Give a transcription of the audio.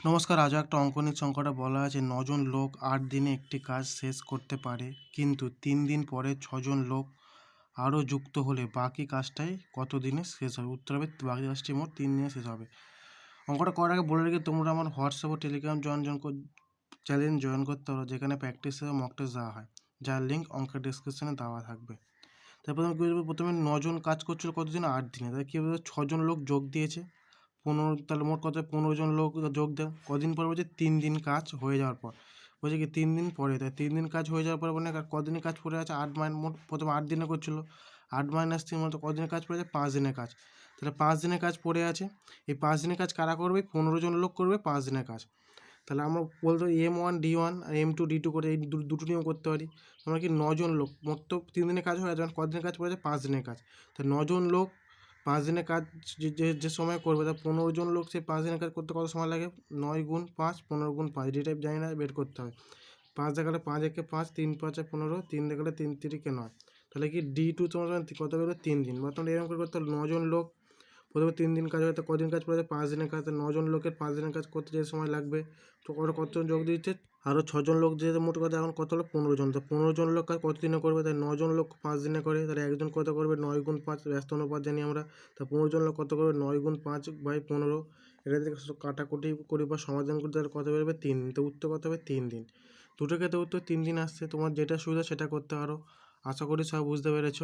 নমস্কার, আজও একটা অঙ্কনের সংখ্যাটা বলা আছে, নজন লোক আট দিনে একটি কাজ শেষ করতে পারে, কিন্তু তিন দিন পরে ছজন লোক আরও যুক্ত হলে বাকি কাজটাই কত দিনে শেষ হবে? উত্তর হবে, বাকি কাজটি মোট তিন দিনে শেষ হবে। অঙ্কটা করার আগে বলে রেখে তোমরা আমার হোয়াটসঅ্যাপ ও Telegram join join challenge join করতে পারো, যেখানে প্র্যাকটিস এবং মক টেস্ট দেওয়া হয়, যার লিঙ্ক অঙ্কের ডিসক্রিপশনে দেওয়া থাকবে। তারপর প্রথমে নজন কাজ করছিল কতদিন? আট দিনে। তাহলে কী ছজন লোক যোগ দিয়েছে। পনেরো, তাহলে মোট কত? পনেরো জন লোক যোগ দেয় কদিন পর বলছে তিন দিন কাজ হয়ে যাওয়ার পর। বলছে কি তিন দিন পরে? তাই তিন দিন কাজ হয়ে যাওয়ার পর মানে কদিনের কাজ পড়ে আছে? আট মাইন মোট প্রথমে আট দিনে করছিল। আট মাইনাস তিন মতো কদিনের কাজ পড়ে আছে? পাঁচ দিনের কাজ। তাহলে পাঁচ দিনের কাজ পড়ে আছে। এই পাঁচ দিনের কাজ কারা করবে? পনেরো জন লোক করবে পাঁচ দিনের কাজ। তাহলে আমরা বলতে এম ওয়ান, ডি ওয়ান আর এম টু, ডি টু করে এই দুটো নিয়ম করতে পারি। আমরা কি নজন লোক? মোট তো তিন দিনের কাজ হয়ে যাবে কদিনের কাজ পড়ে আছে? পাঁচ দিনের কাজ। তো নজন লোক পাঁচ দিনের কাজ যে যে সময় করবে, তা পনেরো জন লোক সেই পাঁচ দিনের কাজ করতে কত সময় লাগে? নয় গুণ পাঁচ, পনেরো গুণ পাঁচ। ডি টাইপ জানি না, বের করতে হয়। পাঁচ দেখালে পাঁচ একে পাঁচ, তিন পাঁচে পনেরো, তিন দেখালে তিন তিরিকে নয়। তাহলে কি ডি টু তোমার কত বেরো তিন দিন। বা তোমরা এরকম করে করতে হবে নজন লোক প্রথমে তিন দিন কাজ হয়, তো কদিন কাজ পড়ে পাঁচ দিনের কাজ নজন লোকের পাঁচ দিনের কাজ করতে যে সময় লাগবে। তো ওরা কতজন যোগ দিচ্ছে? আরও ছজন লোক যে মোট কথা এখন কত হলো পনেরো জন। তো পনেরো জন লোক কাজ কত দিনে করবে? তাই নজন লোক পাঁচ দিনে করে, তাহলে একজন কত করবে? নয় গুণ পাঁচ, ব্যস্ত অনুপাত জানি আমরা। তা পনেরো জন লোক কত করবে? নয় গুণ পাঁচ বাই পনেরো। এটা থেকে কাটাকুটি করি বা সমাধান করতে তাহলে কত বেরোবে? তিন। দিন তো উত্তর কত হবে? তিন দিন। দুটো ক্ষেত্রে উত্তর তিন দিন আসছে। তোমার যেটা সুবিধা সেটা করতে পারো। আশা করি সব বুঝতে পেরেছ।